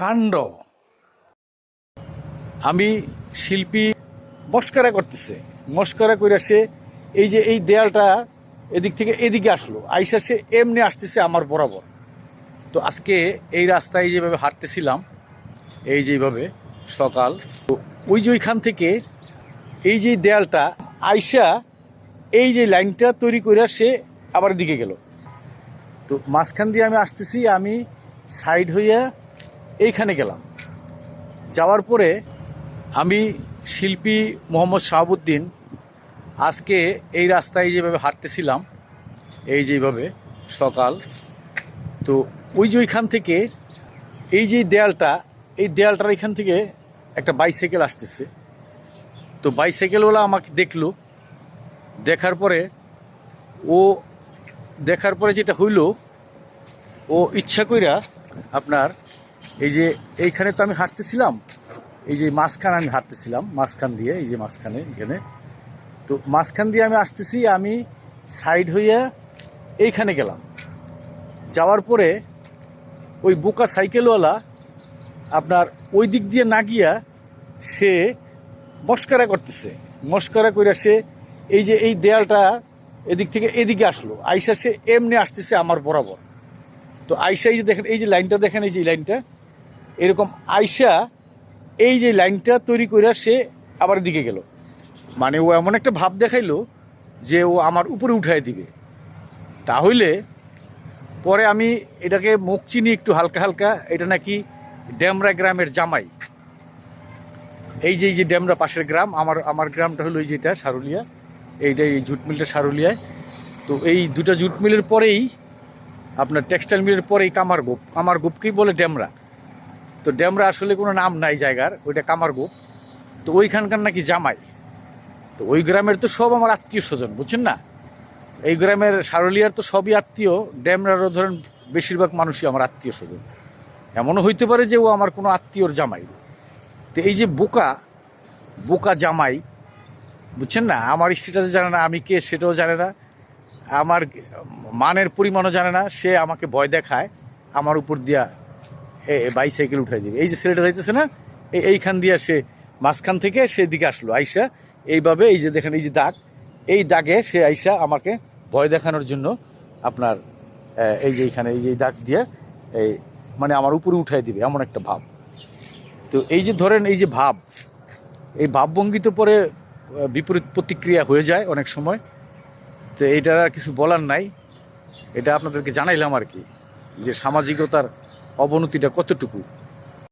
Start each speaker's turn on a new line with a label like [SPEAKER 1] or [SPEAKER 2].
[SPEAKER 1] কাণ্ড। আমি শিল্পী মস্করা করতেছে। মস্করা করে সে এই যে এই দেয়ালটা এদিক থেকে এদিকে আসলো, আইসা সে এমনি আসতেছে আমার বরাবর। তো আজকে এই রাস্তায় যেভাবে হাঁটতেছিলাম, এই যেভাবে সকাল, তো ওই যে ওইখান থেকে এই যে দেয়ালটা আইসা এই যে লাইনটা তৈরি করে সে আবার দিকে গেল। তো মাঝখান দিয়ে আমি আসতেছি, আমি সাইড হইয়া এইখানে গেলাম। যাওয়ার পরে আমি শিল্পী মোহাম্মদ শাহাবুদ্দিন আজকে এই রাস্তায় যেভাবে হাঁটতেছিলাম, এই যেভাবে সকাল, তো ওই যে ওইখান থেকে এই যে দেয়ালটা, এই দেয়ালটার এখান থেকে একটা বাইসাইকেল আসতেছে। তো বাইসাইকেলওয়ালা আমাকে দেখল, দেখার পরে ও, দেখার পরে যেটা হইল, ও ইচ্ছা কইরা আপনার এই যে এইখানে তো আমি হাঁটতেছিলাম। এই যে মাঝখানে আমি হাঁটতেছিলাম, মাঝখান দিয়ে, এই যে মাঝখানে, এখানে। তো মাঝখান দিয়ে আমি আসতেছি, আমি সাইড হইয়া এইখানে গেলাম। যাওয়ার পরে ওই বোকা সাইকেলওয়ালা আপনার ওই দিক দিয়ে না গিয়া সে মস্করা করতেছে। মস্করা কইরা সে এই যে এই দেয়ালটা এদিক থেকে এদিকে আসলো। আইসা সে এমনি আসতেছে আমার বরাবর। তো আইসা এই যে দেখেন, এই যে লাইনটা দেখেন, এই যে লাইনটা। এরকম আইসা এই যে লাইনটা তৈরি করে সে আবার দিকে গেল। মানে ও এমন একটা ভাব দেখাইলো যে ও আমার উপরে উঠাই দিবে। তাহলে পরে আমি এটাকে মুখ চিনি একটু হালকা হালকা, এটা নাকি ড্যামরা গ্রামের জামাই। এই যে এই যে ড্যামরা পাশের গ্রাম, আমার আমার গ্রামটা হলো এই যেটা, সারুলিয়া। এইটা এই জুট মিলটা সারুলিয়ায়। তো এই দুটা জুট মিলের পরেই, আপনার টেক্সটাইল মিলের পরেই কামার গোপ কামারগোপ কামারগোপকেই বলে ড্যামরা তো ড্যামরা আসলে কোনো নাম নাই জায়গার, ওইটা কামারগোপ তো ওইখানকার নাকি জামাই। তো ওই গ্রামের তো সব আমার আত্মীয় স্বজন, বুঝছেন না? এই গ্রামের সারলিয়ার তো সবই আত্মীয় ড্যামরারও ধরেন বেশিরভাগ মানুষই আমার আত্মীয় স্বজন। এমনও হইতে পারে যে ও আমার কোনো আত্মীয়র জামাই। তো এই যে বোকা বোকা জামাই, বুঝছেন না? আমার স্ট্যাটাসে জানে না আমি কে সেটাও জানে না। আমার মানের পরিমাণও জানে না, সে আমাকে ভয় দেখায়, আমার উপর দিয়া বাইসাইকেল উঠাই দিবে। এই যে ছেলেটা যাইতেছে না এই এইখান দিয়ে সে মাঝখান থেকে সে দিকে আসলো, আইসা এইভাবে এই যে দেখেন, এই যে দাগ, এই দাগে সে আইসা আমাকে ভয় দেখানোর জন্য আপনার এই যে এইখানে, এই যে দাগ দিয়ে এই মানে আমার উপরে উঠাই দিবে, এমন একটা ভাব। তো এই যে ধরেন, এই যে ভাব, এই ভাবভঙ্গিতে পরে বিপরীত প্রতিক্রিয়া হয়ে যায় অনেক সময়। তো এইটার কিছু বলার নাই। এটা আপনাদেরকে জানাইলাম আর কি, যে সামাজিকতার অবনতিটা কতটুকু?